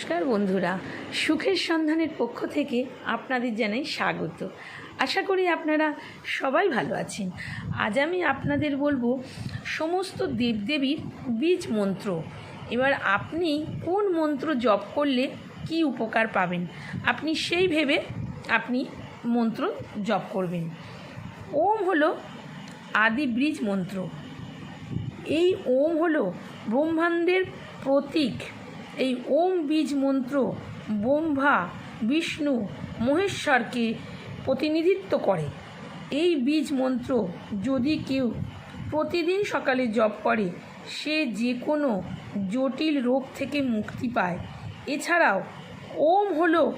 নমস্কার বন্ধুরা। সুখের সন্ধানের পক্ষ থেকে আপনাদের জানাই স্বাগত। আশা করি আপনারা সবাই ভালো আছেন। আজ আমি আপনাদের বলব সমস্ত দেবদেবীর বীজ মন্ত্র। এবার আপনি কোন মন্ত্র জপ করলে কি উপকার পাবেন? আপনি সেই ভেবে আপনি মন্ত্র জপ করবেন। ওম হলো আদি বীজ মন্ত্র। এই ওম হলো ব্রহ্মাণ্ডের প্রতীক। এই ওম বীজ মন্ত্র ব্রহ্মা বিষ্ণু, মহেশ্বরকে প্রতিনিধিত্ব করে। এই বীজ মন্ত্র যদি কেউ প্রতিদিন সকালে জপ করে, সে যে কোনো জটিল রোগ থেকে মুক্তি পায়। এছাড়াও, ওম হল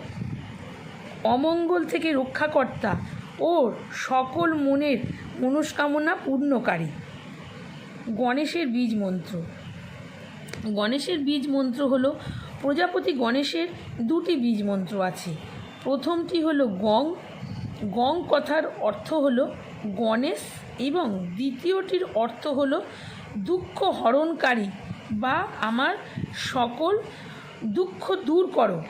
অমঙ্গল থেকে রক্ষাকর্তা ও সকল মনের মনস্কামনা পূর্ণকারী। গণেশের বীজ মন্ত্র। গণেশের বীজ মন্ত্র হলো, প্রজাপতি গণেশের দুটি বীজ মন্ত্র আছে। প্রথমটি হলো গং গং কথার অর্থ হলো গণেশ এবং দ্বিতীয়টির অর্থ হলো দুঃখ হরণকারী বা আমার সকল দুঃখ দূর করো,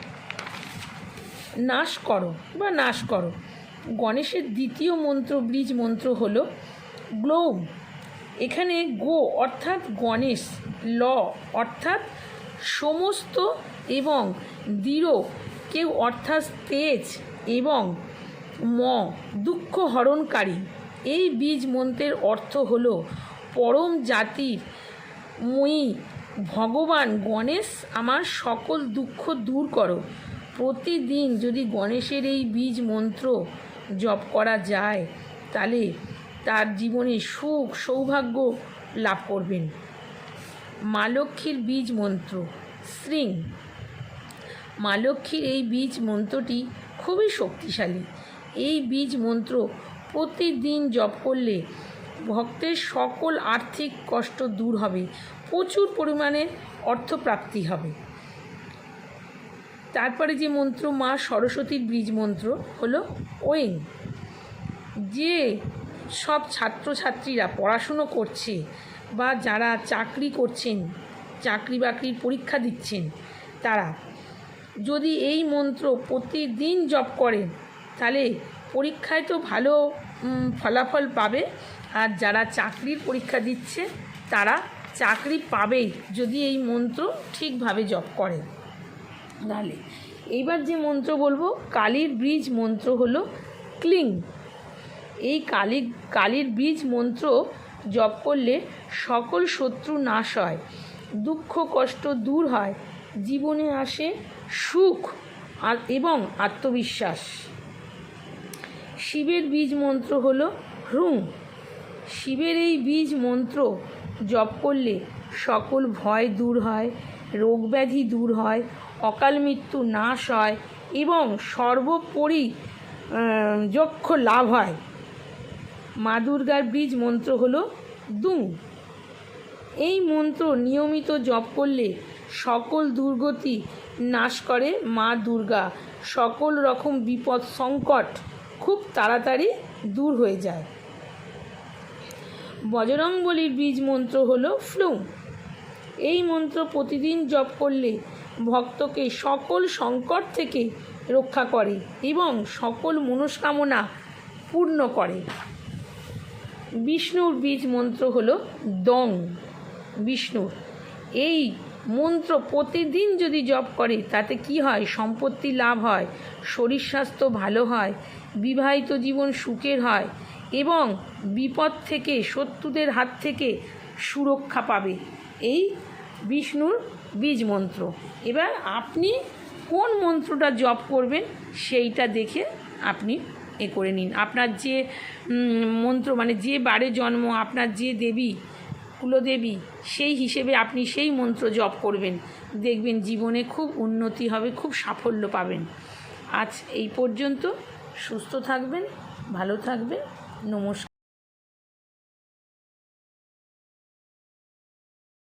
নাশ করো বা নাশ করো। গণেশের দ্বিতীয় মন্ত্র, বীজ মন্ত্র হলো গ্লোম। এখানে গো অর্থাৎ গণেশ। ল, অর্থাৎ সমস্ত এবং দৃঢ়, কেউ অর্থাৎ তেজ এবং ম, দুঃখ হরণকারী। এই বীজ মন্ত্রের অর্থ হল পরম জাতির মই ভগবান গণেশ, আমার সকল দুঃখ দূর করো। প্রতিদিন যদি গণেশের এই বীজ মন্ত্র জপ করা যায়, তাহলে তার জীবনে সুখ সৌভাগ্য লাভ করবেন। মা লক্ষ্মীর বীজ মন্ত্র শ্রিং মা লক্ষ্মীর এই বীজ মন্ত্রটি খুবই শক্তিশালী। এই বীজ মন্ত্র প্রতিদিন জপ করলে ভক্তের সকল আর্থিক কষ্ট দূর হবে, প্রচুর পরিমাণে অর্থপ্রাপ্তি হবে। তারপরে যে মন্ত্র মা সরস্বতীর বীজ মন্ত্র হলো ওয়েং যে সব ছাত্রছাত্রীরা পড়াশুনো করছে বা যারা চাকরি করছেন, চাকরি বাকরির পরীক্ষা দিচ্ছেন, তারা যদি এই মন্ত্র প্রতিদিন জপ করেন, তাহলে পরীক্ষায় তো ভালো ফলাফল পাবে। আর যারা চাকরির পরীক্ষা দিচ্ছে, তারা চাকরি পাবেই যদি এই মন্ত্র ঠিকভাবে জপ করেন তাহলে এইবার যে মন্ত্র বলব, কালীর বীজ মন্ত্র হলো ক্লিং। এই কালী, কালীর বীজ মন্ত্র জপ করলে সকল শত্রু নাশ হয়, দুঃখ, কষ্ট দূর হয়, জীবনে আসে সুখ আর এবং আত্মবিশ্বাস। শিবের বীজ মন্ত্র হলো হ্রুং শিবের এই বীজ মন্ত্র জপ করলে সকল ভয় দূর হয় রোগব্যাধি দূর হয়, অকাল মৃত্যু নাশ হয় এবং সর্বোপরি যক্ষ লাভ হয়। মা দুর্গার বীজ মন্ত্র হলো দুং। এই মন্ত্র নিয়মিত জপ করলে সকল দুর্গতি নাশ করে মা দুর্গা। সকল রকম বিপদ সংকট খুব তাড়াতাড়ি দূর হয়ে যায়। বজরংবলির বীজ মন্ত্র হলো ফ্লুম এই মন্ত্র প্রতিদিন জপ করলে ভক্তকে সকল সংকট থেকে রক্ষা করে এবং সকল মনস্কামনা পূর্ণ করে। বিষ্ণুর বীজ মন্ত্র হলো দং। বিষ্ণুর এই মন্ত্র প্রতিদিন যদি জপ করে, তাতে কি হয়? সম্পত্তি লাভ হয়, শরীর স্বাস্থ্য ভালো হয়, বিবাহিত জীবন সুখের হয় এবং বিপদ থেকে, শত্রুদের হাত থেকে সুরক্ষা পাবে। এই বিষ্ণুর বীজ মন্ত্র। এবার আপনি কোন মন্ত্রটা জপ করবেন, সেইটা দেখে আপনি এ করে নিন। আপনার যে মন্ত্র মানে যে বারে জন্ম, আপনার যে দেবী কুলদেবী, সেই হিসেবে আপনি সেই মন্ত্র জপ করবেন। দেখবেন জীবনে খুব উন্নতি হবে, খুব সাফল্য পাবেন। আজ এই পর্যন্ত, সুস্থ থাকবেন, ভালো থাকবেন, নমস্কার।